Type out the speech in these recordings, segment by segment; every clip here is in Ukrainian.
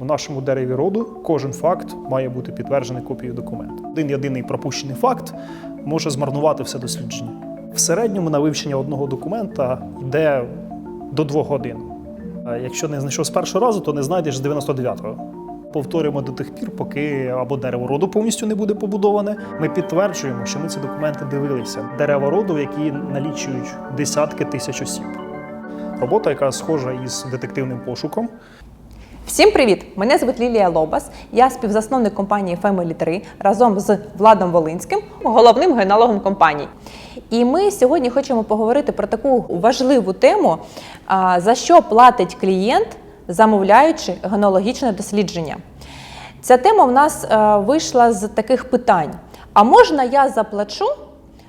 В нашому дереві роду кожен факт має бути підтверджений копією документу. Один єдиний пропущений факт може змарнувати все дослідження. В середньому на вивчення одного документа йде до двох годин. Якщо не знайшов з першого разу, то не знайдеш з 99-го. Повторюємо до тих пір, поки або дерево роду повністю не буде побудоване. Ми підтверджуємо, що ми ці документи дивилися. Дерева роду, які налічують десятки тисяч осіб. Робота, яка схожа із детективним пошуком, Всім привіт! Мене звуть Лілія Лобас. Я співзасновник компанії Family 3 разом з Владом Волинським, головним генологом компанії. І ми сьогодні хочемо поговорити про таку важливу тему, за що платить клієнт, замовляючи генологічне дослідження. Ця тема в нас вийшла з таких питань: а можна я заплачу?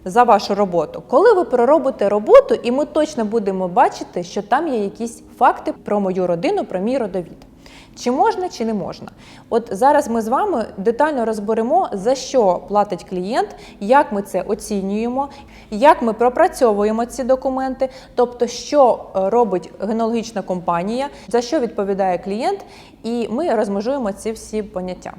За вашу роботу, коли ви проробите роботу, і ми точно будемо бачити, що там є якісь факти про мою родину, про мій родовід. Чи можна, чи не можна? От зараз ми з вами детально розберемо, за що платить клієнт, як ми це оцінюємо, як ми пропрацьовуємо ці документи, тобто, що е, робить генологічна компанія, за що відповідає клієнт, і ми розмежуємо ці всі поняття.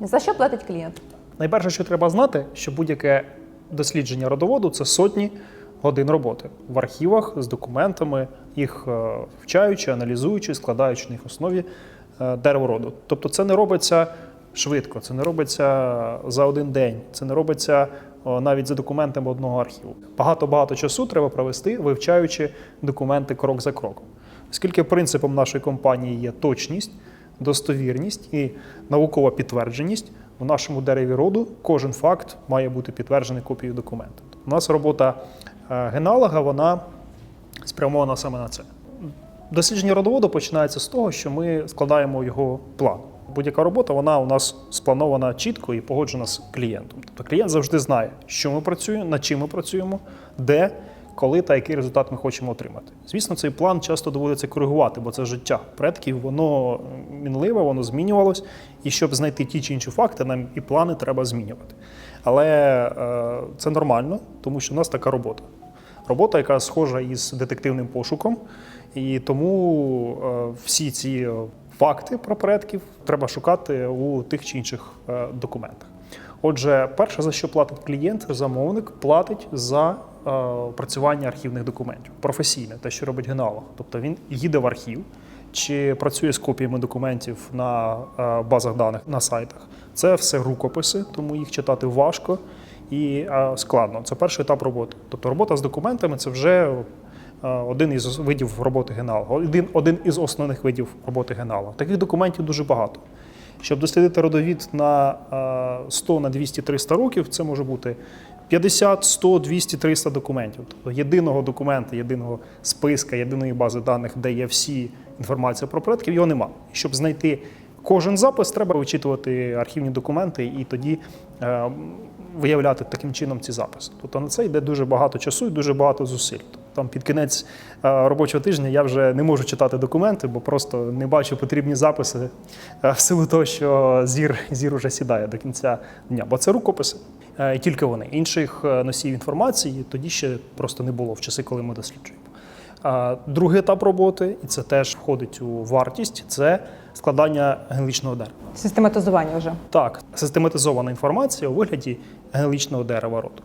За що платить клієнт? Найперше, що треба знати, що будь-яке дослідження родоводу це сотні годин роботи в архівах з документами, їх е, вчаючи, аналізуючи, складаючи на їх основі е, дерево роду. Тобто це не робиться швидко, це не робиться за один день, це не робиться навіть за документами одного архіву. Багато-багато часу треба провести, вивчаючи документи крок за кроком. Оскільки принципом нашої компанії є точність, достовірність і наукова підтвердженість, у нашому дереві роду кожен факт має бути підтверджений копією документу. У нас робота генеалога вона спрямована саме на це. Дослідження родоводу починається з того, що ми складаємо його план. Будь-яка робота вона у нас спланована чітко і погоджена з клієнтом. Тобто клієнт завжди знає, що ми працюємо, над чим ми працюємо, де, коли та який результат ми хочемо отримати. Звісно, цей план часто доводиться коригувати, бо це життя предків, воно мінливе, воно змінювалось. І щоб знайти ті чи інші факти, нам і плани треба змінювати. Але е, це нормально, тому що в нас така робота. Робота, яка схожа із детективним пошуком, і тому е, всі ці факти про предків треба шукати у тих чи інших е, документах. Отже, перше, за що платить клієнт, замовник платить за працювання архівних документів професійне, те, що робить генеалог. Тобто він їде в архів чи працює з копіями документів на е, базах даних на сайтах. Це все рукописи, тому їх читати важко і е, складно. Це перший етап роботи. Тобто робота з документами це вже е, один із видів роботи генеалога, один, один із основних видів роботи генеалога. Таких документів дуже багато. Щоб дослідити родовід на е, 100, на 200, 300 років, це може бути 50, 100, 200, 300 документів. Тобто єдиного документа, єдиного списка, єдиної бази даних, де є всі інформація про предків, його нема. Щоб знайти кожен запис, треба вичитувати архівні документи і тоді е, виявляти таким чином ці записи. Тобто на це йде дуже багато часу і дуже багато зусиль. Там під кінець е, робочого тижня я вже не можу читати документи, бо просто не бачу потрібні записи е, в силу того, що зір, зір уже сідає до кінця дня. Бо це рукописи, і тільки вони. Інших е, носіїв інформації тоді ще просто не було в часи, коли ми досліджуємо. Другий етап роботи, і це теж входить у вартість, це складання генелічного дерева. Систематизування вже. Так, систематизована інформація у вигляді генелічного дерева роду.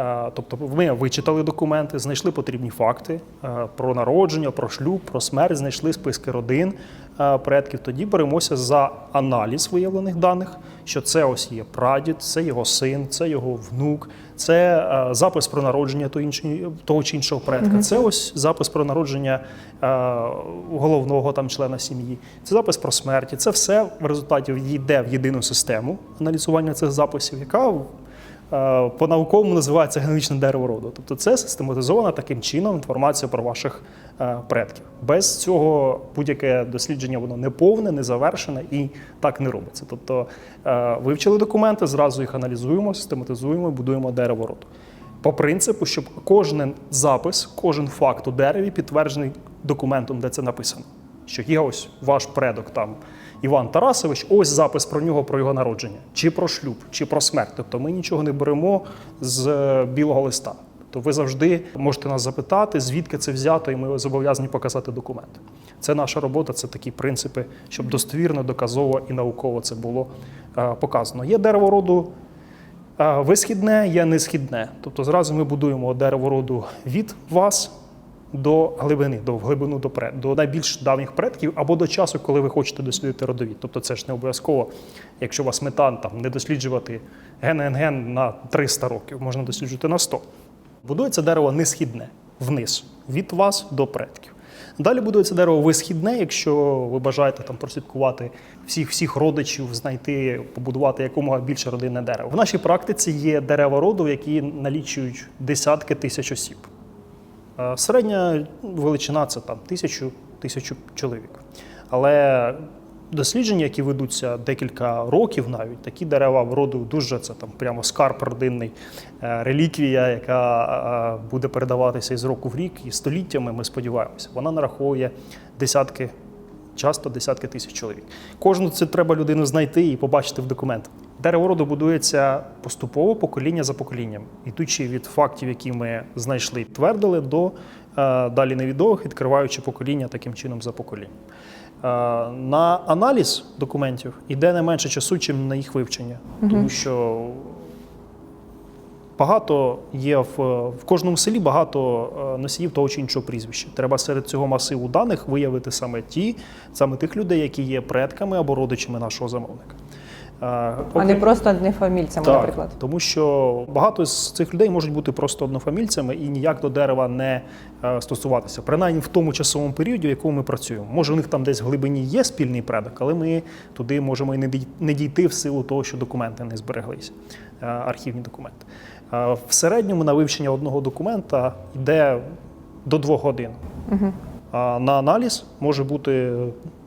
Е, Тобто ми вичитали документи, знайшли потрібні факти е, про народження, про шлюб, про смерть, знайшли списки родин е, предків. Тоді беремося за аналіз виявлених даних, що це ось є прадід, це його син, це його внук, це запис про народження того, чи іншого предка. Це ось запис про народження головного там члена сім'ї. Це запис про смерті. Це все в результаті йде в єдину систему аналізування цих записів, яка по-науковому називається генетичне дерево роду. Тобто це систематизована таким чином інформація про ваших е, предків. Без цього будь-яке дослідження воно не повне, не завершене і так не робиться. Тобто е, вивчили документи, зразу їх аналізуємо, систематизуємо будуємо дерево роду. По принципу, щоб кожен запис, кожен факт у дереві підтверджений документом, де це написано. Що є ось ваш предок там Іван Тарасович, ось запис про нього, про його народження, чи про шлюб, чи про смерть. Тобто ми нічого не беремо з е, білого листа. то ви завжди можете нас запитати, звідки це взято, і ми зобов'язані показати документи. Це наша робота, це такі принципи, щоб достовірно, доказово і науково це було е, показано. Є дерево роду е, висхідне, є несхідне. Тобто зразу ми будуємо дерево роду від вас до глибини, до глибину до, пред, до найбільш давніх предків або до часу, коли ви хочете дослідити родовід. Тобто це ж не обов'язково, якщо у вас мета там, не досліджувати ген-ген на 300 років, можна досліджувати на 100. Будується дерево несхідне вниз, від вас до предків. Далі будується дерево висхідне, якщо ви бажаєте там прослідкувати всіх всіх родичів, знайти, побудувати якомога більше родинне дерево. В нашій практиці є дерева роду, які налічують десятки тисяч осіб. Середня величина це там тисячу, тисячу чоловік. Але дослідження, які ведуться декілька років навіть, такі дерева в роду дуже це там прямо скарб родинний, е, реліквія, яка е, буде передаватися із року в рік і століттями, ми сподіваємося. Вона нараховує десятки, часто десятки тисяч чоловік. Кожну це треба людину знайти і побачити в документах. Дерево роду будується поступово, покоління за поколінням, ідучи від фактів, які ми знайшли, твердили, до е, далі невідомих, відкриваючи покоління таким чином за поколінням. Е, на аналіз документів йде не менше часу, ніж на їх вивчення, тому що багато є в, в кожному селі багато е, носіїв того чи іншого прізвища. Треба серед цього масиву даних виявити саме ті, саме тих людей, які є предками або родичами нашого замовника. А не просто однофамільцями, так, наприклад. тому що багато з цих людей можуть бути просто однофамільцями і ніяк до дерева не е, стосуватися, принаймні в тому часовому періоді, в якому ми працюємо. Може, у них там десь в глибині є спільний предок, але ми туди можемо і не дійти в силу того, що документи не збереглися, е, архівні документи. Е, В середньому на вивчення одного документа йде до двох годин. А на аналіз може бути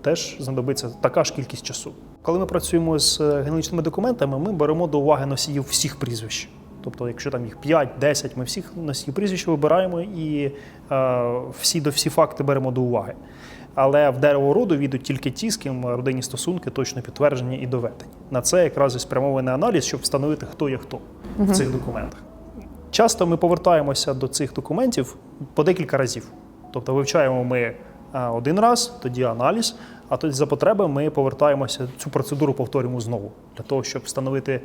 теж знадобиться така ж кількість часу. Коли ми працюємо з е, генетичними документами, ми беремо до уваги носіїв всіх прізвищ. Тобто, якщо там їх 5-10, ми всіх носіїв прізвищ вибираємо і е, всі, до всі факти беремо до уваги. Але в дерево роду війдуть тільки ті, з ким родинні стосунки точно підтверджені і доведені. На це якраз і спрямований аналіз, щоб встановити, хто є хто в цих документах. Часто ми повертаємося до цих документів по декілька разів. Тобто вивчаємо ми один раз, тоді аналіз, а тоді за потреби ми повертаємося, цю процедуру повторюємо знову для того, щоб встановити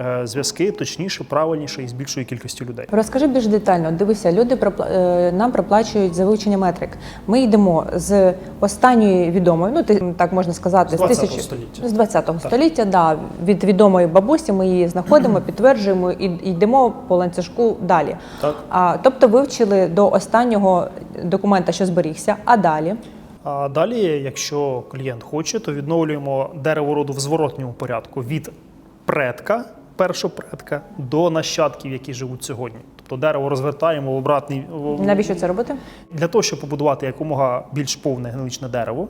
е, зв'язки точніше, правильніше і з більшою кількістю людей. Розкажи більш детально. Дивися, люди пропла- е, нам проплачують за вивчення метрик. Ми йдемо з останньої відомої, ну ти так можна сказати, З 20-го тисячі- століття. з 20-го століття. Да, від відомої бабусі ми її знаходимо, підтверджуємо і йдемо по ланцюжку далі. Так. А, тобто вивчили до останнього документа, що зберігся, а далі. А далі, якщо клієнт хоче, то відновлюємо дерево роду в зворотньому порядку від предка, першого предка, до нащадків, які живуть сьогодні. Тобто дерево розвертаємо в обратний Навіщо це робити? для того, щоб побудувати якомога більш повне генетичне дерево,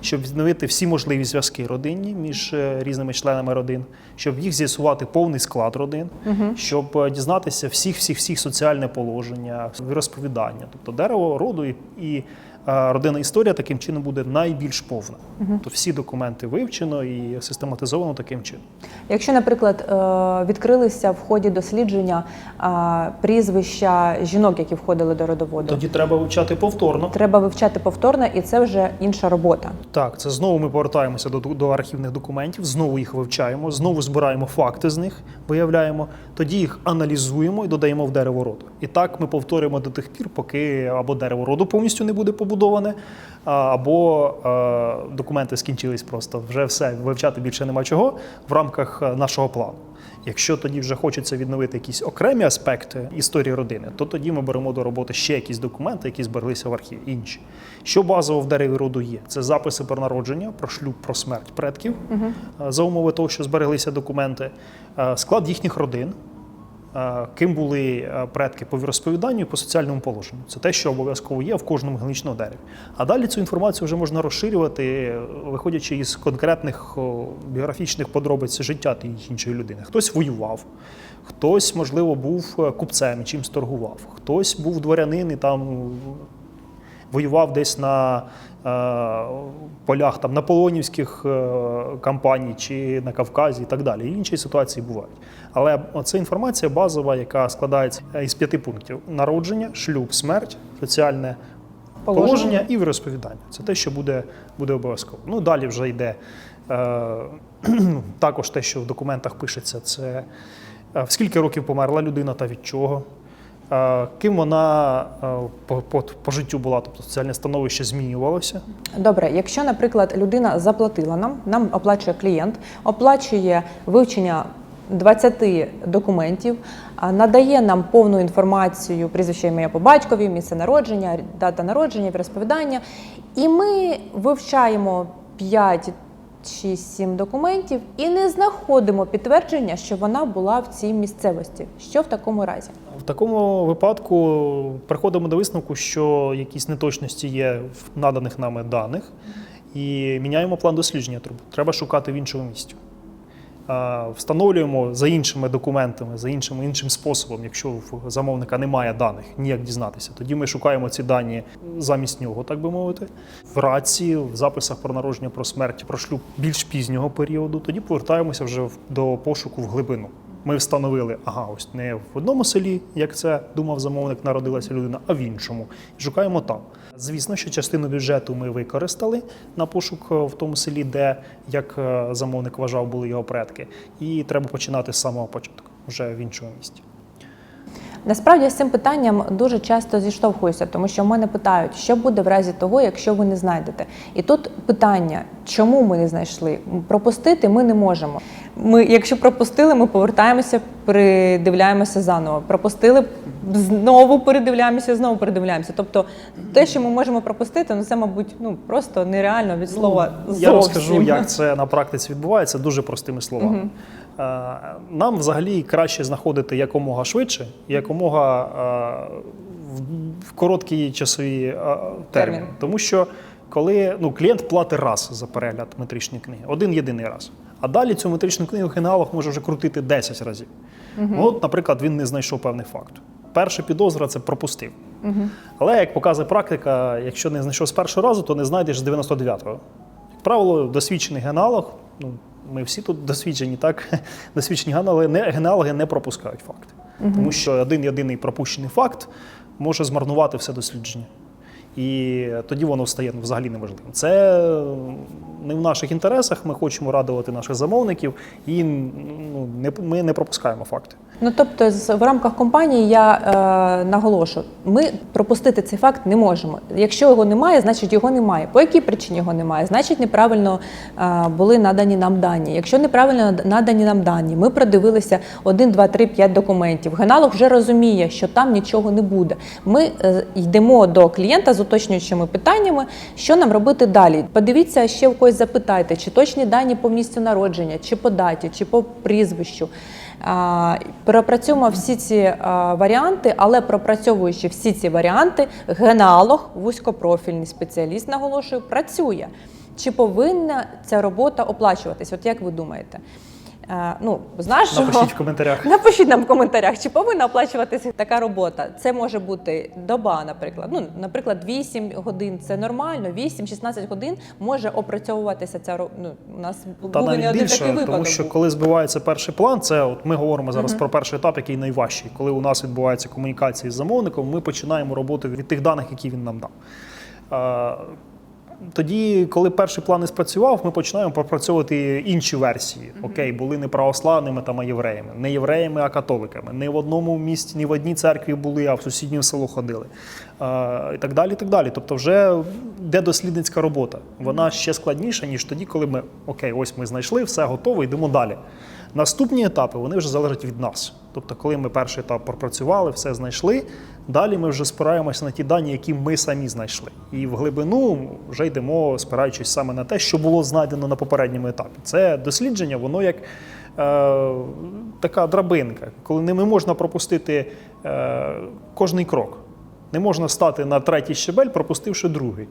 щоб відновити всі можливі зв'язки родинні між е, різними членами родин, щоб їх з'ясувати повний склад родин, щоб е, дізнатися всіх, всіх, всіх соціальне положення, розповідання. Тобто дерево роду і, і родинна історія таким чином буде найбільш повна. Тобто всі документи вивчено і систематизовано таким чином. Якщо, наприклад, е, відкрилися в ході дослідження прізвища жінок, які входили до родоводу, Тоді треба вивчати повторно. треба вивчати повторно, і це вже інша робота. Так, це знову ми повертаємося до, до архівних документів, знову їх вивчаємо, знову збираємо факти з них, виявляємо, тоді їх аналізуємо і додаємо в дерево роду. І так ми повторюємо до тих пір, поки або дерево роду повністю не буде побудоване, або е, документи скінчились просто. Вже все, вивчати більше нема чого в рамках е, нашого плану. Якщо тоді вже хочеться відновити якісь окремі аспекти історії родини, то тоді ми беремо до роботи ще якісь документи, які збереглися в архіві. Інші. Що базово в дереві роду є? Це записи про народження, про шлюб, про смерть предків, е, за умови того, що збереглися документи, склад їхніх родин. Е, Ким були е, предки по розповіданню і по соціальному положенню. Це те, що обов'язково є в кожному генетичному дереві. А далі цю інформацію вже можна розширювати, виходячи із конкретних біографічних подробиць життя тієї іншої людини. Хтось воював, хтось, можливо, був е, купцем чимсь торгував, хтось був дворянин і там воював десь на полях там наполеонівських е, кампаній чи на Кавказі і так далі. І інші ситуації бувають. Але це інформація базова, яка складається із п'яти пунктів: народження, шлюб, смерть, соціальне Положення. положення, і розповідання. Це те, що буде, буде обов'язково. Ну далі вже йде е, також те, що в документах пишеться, це е, в скільки років померла людина та від чого. Ким вона по, по, по життю була, тобто соціальне становище змінювалося. Добре, якщо, наприклад, людина заплатила нам, нам оплачує клієнт, оплачує вивчення 20 документів, надає нам повну інформацію, прізвище ім'я по батькові, місце народження, дата народження, розповідання, і ми вивчаємо 5 чи 7 документів і не знаходимо підтвердження, що вона була в цій місцевості. Що в такому разі? В такому випадку приходимо до висновку, що якісь неточності є в наданих нами даних, і міняємо план дослідження. Труб. Треба шукати в іншому місці. Встановлюємо за іншими документами, за іншим іншим способом, якщо в замовника немає даних, ніяк дізнатися. Тоді ми шукаємо ці дані замість нього, так би мовити. В рації, в записах про народження, про смерть, про шлюб більш пізнього періоду. Тоді повертаємося вже до пошуку в глибину. Ми встановили, ага, ось не в одному селі, як це думав замовник, народилася людина, а в іншому. Шукаємо там. Звісно, що частину бюджету ми використали на пошук е, в тому селі, де, як е, замовник вважав, були його предки. І треба починати з самого початку, вже в іншому місті. Насправді з цим питанням дуже часто зіштовхуюся, тому що в мене питають, що буде в разі того, якщо ви не знайдете. І тут питання, чому ми не знайшли? Пропустити ми не можемо. Ми, якщо пропустили, ми повертаємося, передивляємося заново. Пропустили, знову передивляємося, знову передивляємося. Тобто, те, що ми можемо пропустити, ну це, мабуть, ну просто нереально від слова Ну, зовсім. Я розкажу, як це на практиці відбувається, дуже простими словами. Е, Нам взагалі краще знаходити якомога швидше, якомога е, в- короткі часові е. Термін. Тому що коли ну, клієнт платить раз за перегляд метричної книги, один єдиний раз. А далі цю метричну книгу генеалог може вже крутити 10 разів. Ну, От, наприклад, він не знайшов певний факт. Перша підозра це пропустив. Але як показує практика, якщо не знайшов з першого разу, то не знайдеш з 99-го. Як правило, досвідчений генеалог, ну ми всі тут досвідчені, так? Досвідчені генеалоги не, генеалоги не пропускають факти. Тому що один єдиний пропущений факт може змарнувати все дослідження. І тоді воно стає взагалі неможливим. Це не в наших інтересах. Ми хочемо радувати наших замовників, і ну, не, ми не пропускаємо факти. Ну тобто, в рамках компанії я е, наголошу, ми пропустити цей факт не можемо. Якщо його немає, значить його немає. По якій причині його немає? Значить, неправильно е, були надані нам дані. Якщо неправильно надані нам дані, ми продивилися 1, 2, 3, 5 документів. Геналог вже розуміє, що там нічого не буде. Ми е, йдемо до клієнта з уточнюючими питаннями, що нам робити далі. Подивіться ще в когось запитайте, чи точні дані по місцю народження, чи по даті, чи по прізвищу. Пропрацюємо всі ці варіанти, але пропрацьовуючи всі ці варіанти, генеалог, вузькопрофільний спеціаліст, наголошую, працює. Чи повинна ця робота оплачуватись? От як ви думаєте? Е, ну, з нашого... Напишіть в коментарях. Напишіть нам в коментарях, чи повинна оплачуватися така робота. Це може бути доба, наприклад. Ну, наприклад, 8 годин це нормально, 8-16 годин може опрацьовуватися ця ро- ну, У нас Та був не один більше, такий випадок. тому що був. коли збивається перший план, це от ми говоримо зараз про перший етап, який найважчий. Коли у нас відбувається комунікація з замовником, ми починаємо роботу від тих даних, які він нам дав. Тоді, коли перший план не спрацював, ми починаємо пропрацьовувати інші версії. Окей, були не православними там, а євреями, не євреями, а католиками. Не в одному місті, не в одній церкві були, а в сусіднє село ходили. А, і так далі. і так далі. Тобто, вже де дослідницька робота. Вона ще складніша, ніж тоді, коли ми окей, ось ми знайшли, все готово, йдемо далі. Наступні етапи вони вже залежать від нас. Тобто, коли ми перший етап пропрацювали, все знайшли, далі ми вже спираємося на ті дані, які ми самі знайшли. І в глибину вже йдемо, спираючись саме на те, що було знайдено на попередньому етапі. Це дослідження, воно як е, така драбинка, коли не можна пропустити е, кожний крок. Не можна стати на третій щебель, пропустивши другий.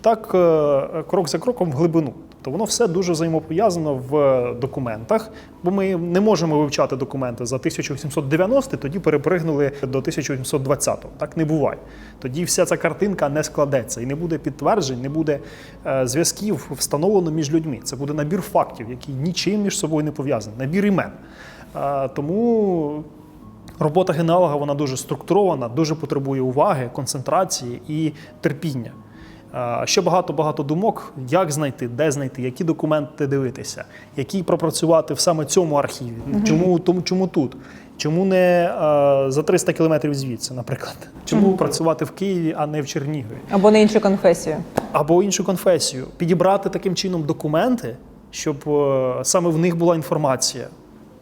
Так, е, крок за кроком в глибину. Тобто воно все дуже взаємопов'язано в документах, бо ми не можемо вивчати документи за 1890, тоді перепригнули до 1820. Так не буває. Тоді вся ця картинка не складеться і не буде підтверджень, не буде е, зв'язків встановлено між людьми. Це буде набір фактів, які нічим між собою не пов'язані, набір імен. Е, тому робота генеалога вона дуже структурована, дуже потребує уваги, концентрації і терпіння. Ще багато-багато думок, як знайти, де знайти, які документи дивитися, які пропрацювати в саме цьому архіві, чому, тому, чому тут, чому не е, за 300 кілометрів звідси, наприклад, чому працювати в Києві, а не в Чернігові, Або на іншу конфесію. або іншу конфесію, підібрати таким чином документи, щоб е, саме в них була інформація.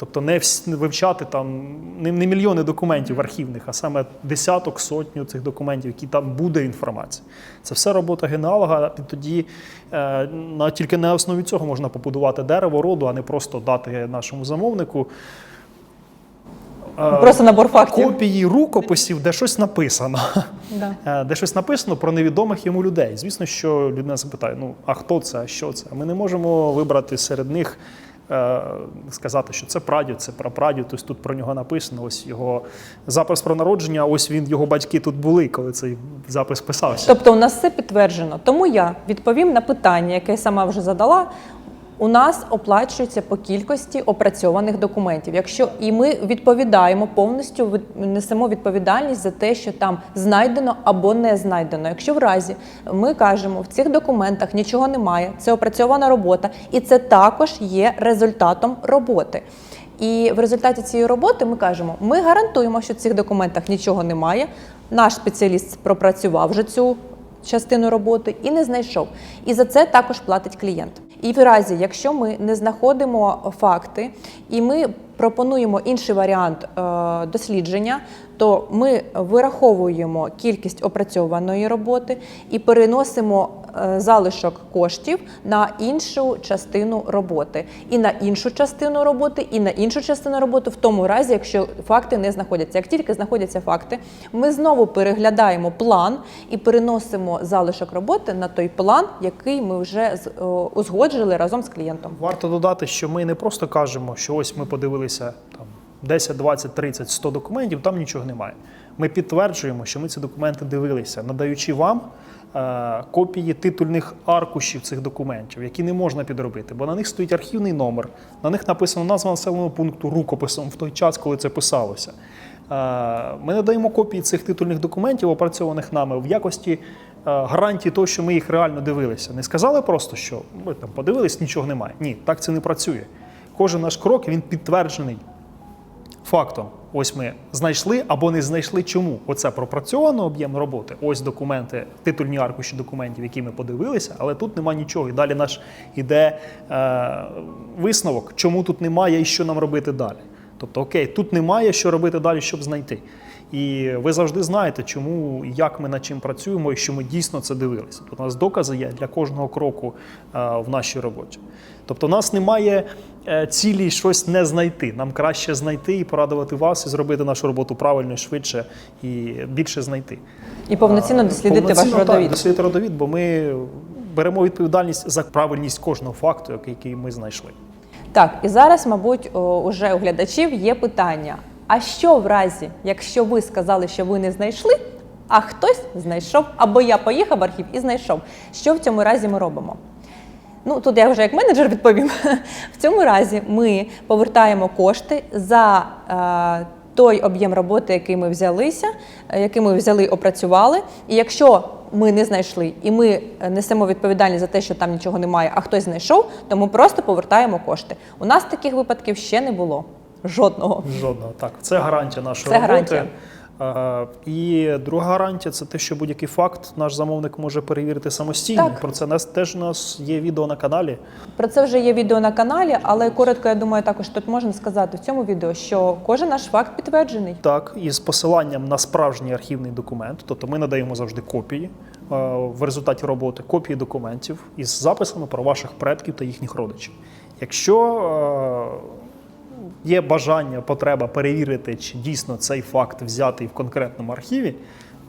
Тобто не вивчати там не, не мільйони документів архівних, а саме десяток, сотню цих документів, які там буде інформація. Це все робота генеалога. І тоді е, на, тільки на основі цього можна побудувати дерево роду, а не просто дати нашому замовнику. е, Просто набор фактів. Копії рукописів, де щось написано. Да. Е, де щось написано про невідомих йому людей. Звісно, що людина запитає: ну а хто це, а що це? Ми не можемо вибрати серед них. Е, Сказати, що це прадід, це прапрадід, ось тут про нього написано. Ось його запис про народження. Ось він, його батьки тут були, коли цей запис писався. Тобто у нас все підтверджено. Тому я відповім на питання, яке я сама вже задала. У нас оплачується по кількості опрацьованих документів. Якщо і ми відповідаємо повністю несемо відповідальність за те, що там знайдено або не знайдено. Якщо в разі ми кажемо, в цих документах нічого немає, це опрацьована робота, і це також є результатом роботи. І в результаті цієї роботи ми кажемо: ми гарантуємо, що в цих документах нічого немає. Наш спеціаліст пропрацював вже цю частину роботи і не знайшов. І за це також платить клієнт. І в разі, якщо ми не знаходимо факти і ми пропонуємо інший варіант е, дослідження, то ми вираховуємо кількість опрацьованої роботи і переносимо е, залишок коштів на іншу частину роботи, і на іншу частину роботи, і на іншу частину роботи, в тому разі, якщо факти не знаходяться. Як тільки знаходяться факти, ми знову переглядаємо план і переносимо залишок роботи на той план, який ми вже з- узгоджили разом з клієнтом. Варто додати, що ми не просто кажемо, що ось ми подивилися там 10, 20, 30, 100 документів, там нічого немає. Ми підтверджуємо, що ми ці документи дивилися, надаючи вам е, копії титульних аркушів цих документів, які не можна підробити, бо на них стоїть архівний номер, на них написано назва населеного пункту рукописом в той час, коли це писалося. Е, Ми надаємо копії цих титульних документів, опрацьованих нами, в якості е, гарантії того, що ми їх реально дивилися. Не сказали просто, що ми там подивились, нічого немає. Ні, так це не працює. Кожен наш крок він підтверджений фактом. Ось ми знайшли або не знайшли чому. Оце пропрацьовано об'єм роботи. Ось документи, титульні аркуші документів, які ми подивилися, але тут нема нічого. І далі наш іде е, висновок, чому тут немає і що нам робити далі. Тобто, окей, тут немає що робити далі, щоб знайти. І ви завжди знаєте, чому і як ми над чим працюємо, і що ми дійсно це дивилися. Тобто у нас докази є для кожного кроку е, в нашій роботі. Тобто, у нас немає е, цілі щось не знайти. Нам краще знайти і порадувати вас, і зробити нашу роботу правильно, швидше і більше знайти. І повноцінно дослідити ваш Повноцінно, Так, родовід. дослідити родовід, бо ми беремо відповідальність за правильність кожного факту, який ми знайшли. Так, і зараз, мабуть, уже у глядачів є питання: а що в разі, якщо ви сказали, що ви не знайшли, а хтось знайшов, або я поїхав в архів і знайшов. Що в цьому разі ми робимо? Ну, тут я вже як менеджер відповім. В цьому разі ми повертаємо кошти за е, той об'єм роботи, який ми взялися, е, який ми взяли, опрацювали. І якщо ми не знайшли, і ми несемо відповідальність за те, що там нічого немає, а хтось знайшов, то ми просто повертаємо кошти. У нас таких випадків ще не було. Жодного. Жодного. Так, це гарантія нашої Це роботи. гарантія. Е, І друга гарантія це те, що будь-який факт наш замовник може перевірити самостійно. Так. Про це нас теж у нас є відео на каналі. Про це вже є відео на каналі, але коротко, я думаю, також тут можна сказати в цьому відео, що кожен наш факт підтверджений. Так, із посиланням на справжній архівний документ, тобто ми надаємо завжди копії е, в результаті роботи, копії документів із записами про ваших предків та їхніх родичів. Якщо е, є бажання, потреба перевірити, чи дійсно цей факт взятий в конкретному архіві,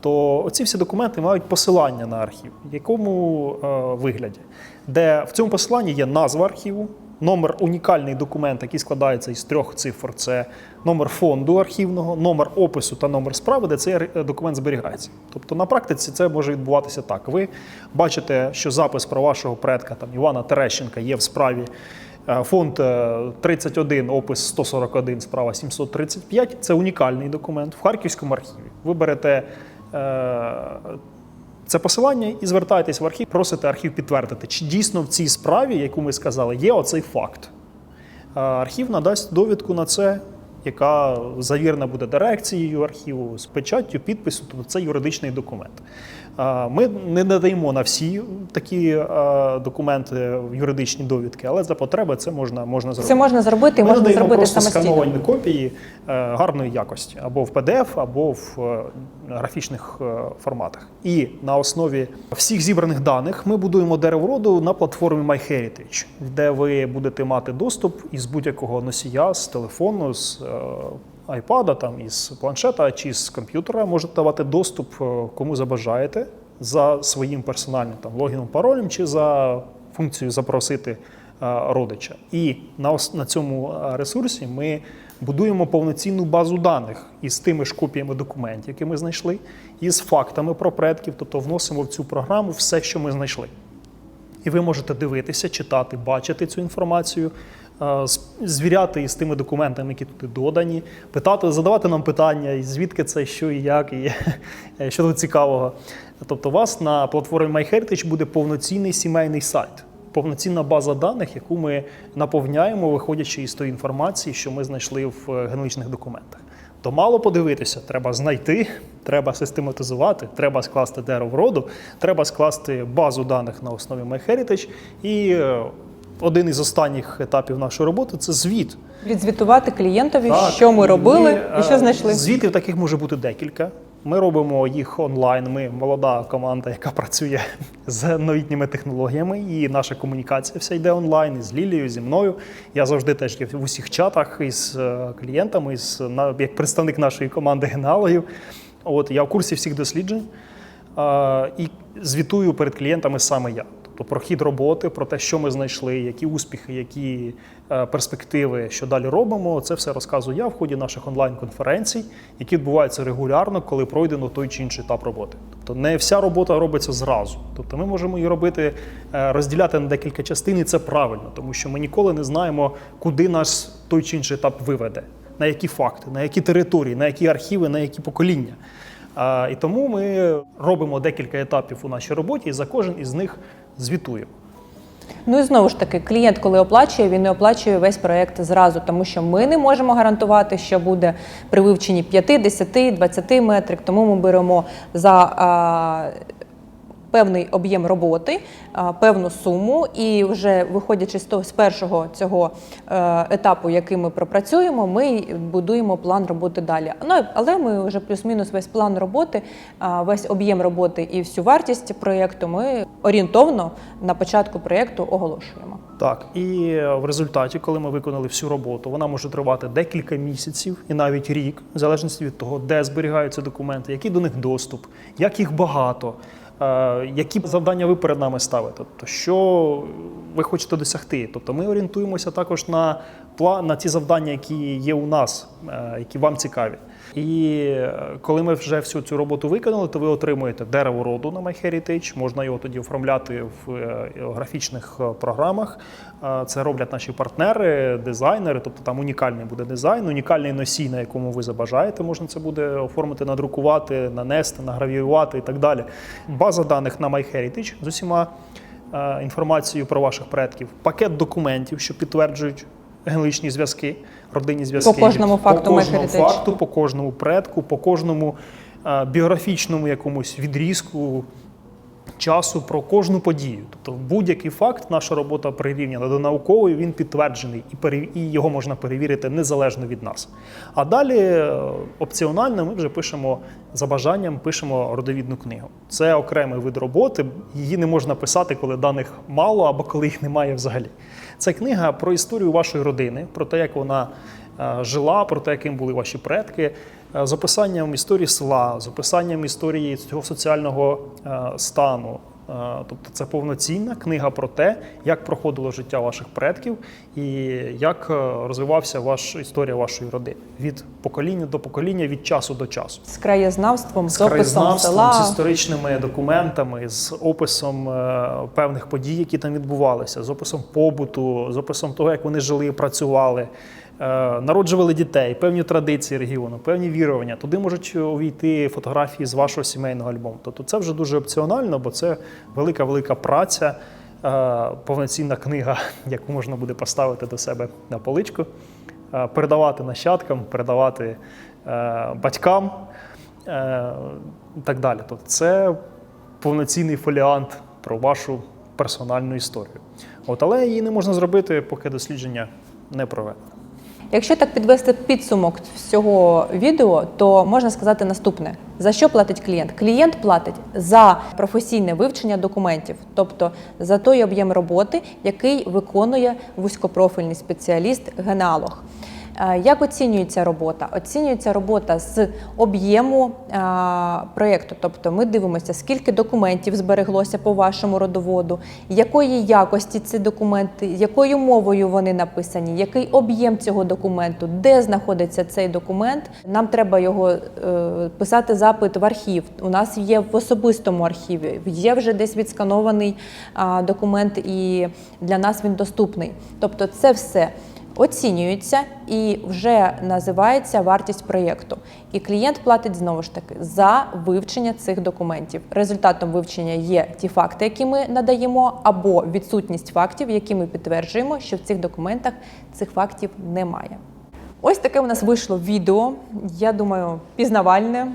то ці всі документи мають посилання на архів. В якому е, вигляді? Де в цьому посиланні є назва архіву, номер унікальний документ, який складається із трьох цифр: це номер фонду архівного, номер опису та номер справи, де цей документ зберігається. Тобто на практиці це може відбуватися так. Ви бачите, що запис про вашого предка там Івана Терещенка є в справі. Е, Фонд е, 31, опис 141, справа 735 це унікальний документ в Харківському архіві. Ви берете е, це посилання і звертаєтесь в архів, просите архів підтвердити, чи дійсно в цій справі, яку ми сказали, є оцей факт. Е, Архів надасть довідку на це, яка завірена буде дирекцією архіву з печаттю, підпису, тобто це юридичний документ. Ми не надаємо на всі такі документи юридичні довідки, але за потреби це можна, можна зробити. Це можна зробити і можна зробити просто самостійно. скановані копії е, гарної якості або в PDF, або в е, графічних е, форматах. І на основі всіх зібраних даних ми будуємо дерево роду на платформі MyHeritage, де ви будете мати доступ із будь-якого носія, з телефону, з айпада, там із планшета чи з комп'ютера можете давати доступ е, кому забажаєте за своїм персональним там логіном, паролем чи за функцією запросити е, родича. І на, на цьому е, ресурсі ми будуємо повноцінну базу даних із тими ж копіями документів, які ми знайшли, і з фактами про предків, тобто вносимо в цю програму все, що ми знайшли. І ви можете дивитися, читати, бачити цю інформацію, е, звіряти із тими документами, які туди додані, питати, задавати нам питання, звідки це, що і як, і е, що тут цікавого. Тобто, у вас на платформі MyHeritage буде повноцінний сімейний сайт, повноцінна база даних, яку ми наповняємо, виходячи із тої інформації, що ми знайшли в е, генетичних документах. То мало подивитися, треба знайти, треба систематизувати, треба скласти дерево роду, треба скласти базу даних на основі MyHeritage. І е, один із останніх етапів нашої роботи це звіт. Відзвітувати клієнтові, Так, що ми робили ми, і що е, знайшли. Звітів таких може бути декілька. Ми робимо їх онлайн. Ми молода команда, яка працює з новітніми технологіями, і наша комунікація вся йде онлайн із Лілією, зі мною. Я завжди теж є в усіх чатах із е, клієнтами, із, як представник нашої команди генеалогів. От я в курсі всіх досліджень е, і звітую перед клієнтами саме я. Тобто про хід роботи, про те, що ми знайшли, які успіхи, які е, перспективи, що далі робимо. Це все розказую я в ході наших онлайн-конференцій, які відбуваються регулярно, коли пройдено той чи інший етап роботи. Тобто не вся робота робиться зразу. Тобто ми можемо її робити, е, розділяти на декілька частин, і це правильно, тому що ми ніколи не знаємо, куди нас той чи інший етап виведе, на які факти, на які території, на які архіви, на які покоління. І тому ми робимо декілька етапів у нашій роботі, і за кожен із них звітуємо. Ну і знову ж таки, клієнт, коли оплачує, він не оплачує весь проект зразу, тому що ми не можемо гарантувати, що буде при вивченні 5, 10, 20 метрик. Тому ми беремо за а, певний об'єм роботи, певну суму, і вже виходячи з того з першого цього е, етапу, який ми пропрацюємо, ми будуємо план роботи далі. Ну але ми вже плюс-мінус весь план роботи, весь об'єм роботи і всю вартість проєкту ми орієнтовно на початку проєкту оголошуємо. Так, і в результаті, коли ми виконали всю роботу, вона може тривати декілька місяців і навіть рік, в залежності від того, де зберігаються документи, який до них доступ, як їх багато, які завдання ви перед нами ставите, тобто що ви хочете досягти. Тобто ми орієнтуємося також на план на ті завдання, які є у нас, е, які вам цікаві. І е, коли ми вже всю цю роботу виконали, то ви отримуєте дерево роду на MyHeritage. Можна його тоді оформляти в е, графічних е, програмах. Е, Це роблять наші партнери, дизайнери, тобто там унікальний буде дизайн, унікальний носій, на якому ви забажаєте. Можна це буде оформити, надрукувати, нанести, награвіювати і так далі. База даних на MyHeritage з усіма інформацією про ваших предків, пакет документів, що підтверджують генетичні зв'язки, родинні зв'язки. кожному факту по кожному факту, по кожному предку, по кожному е, біографічному якомусь відрізку часу про кожну подію. Тобто будь-який факт, наша робота прирівняна до наукової, він підтверджений і, його можна перевірити незалежно від нас. А далі е, опціонально ми вже пишемо за бажанням, пишемо родовідну книгу. Це окремий вид роботи. Її не можна писати, коли даних мало або коли їх немає взагалі. Це книга про історію вашої родини, про те, як вона е, жила, про те, яким були ваші предки, з описанням історії села, з описанням історії цього соціального е, стану. Е, Тобто це повноцінна книга про те, як проходило життя ваших предків і як е, розвивався ваш історія вашої родини від покоління до покоління, від часу до часу З краєзнавством, з, з описом села. з історичними документами, з описом е, певних подій, які там відбувалися, з описом побуту, з описом того, як вони жили, працювали, е, народжували дітей, певні традиції регіону, певні вірування. Туди можуть увійти фотографії з вашого сімейного альбому. Тобто це вже дуже опціонально, бо це велика велика праця. е, Повноцінна книга, яку можна буде поставити до себе на поличку, е, передавати нащадкам, передавати е, батькам е, і так далі. Тобто це повноцінний фоліант про вашу персональну історію. От, але її не можна зробити, поки дослідження не проведено. Якщо так підвести підсумок всього відео, то можна сказати наступне: за що платить клієнт? Клієнт платить за професійне вивчення документів, тобто за той об'єм роботи, який виконує вузькопрофільний спеціаліст-генеалог. Е, Як оцінюється робота? Оцінюється робота з об'єму е, проєкту. Тобто ми дивимося, скільки документів збереглося по вашому родоводу, якої якості ці документи, якою мовою вони написані, який об'єм цього документу, де знаходиться цей документ. Нам треба його е, писати запит в архів. У нас є в особистому архіві, є вже десь відсканований документ, і для нас він доступний. Тобто, це все оцінюється і вже називається вартість проєкту. І клієнт платить знову ж таки за вивчення цих документів. Результатом вивчення є ті факти, які ми надаємо, або відсутність фактів, які ми підтверджуємо, що в цих документах цих фактів немає. Ось таке у нас вийшло відео. Я думаю, пізнавальне,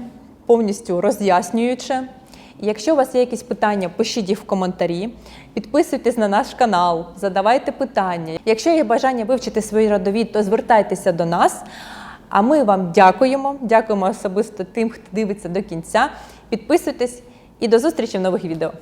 повністю роз'яснююче. Якщо у вас є якісь питання, пишіть їх в коментарі, підписуйтесь на наш канал, задавайте питання. Якщо є бажання вивчити свої родовід, то звертайтеся до нас. А ми вам дякуємо. Дякуємо особисто тим, хто дивиться до кінця. Підписуйтесь і до зустрічі в нових відео.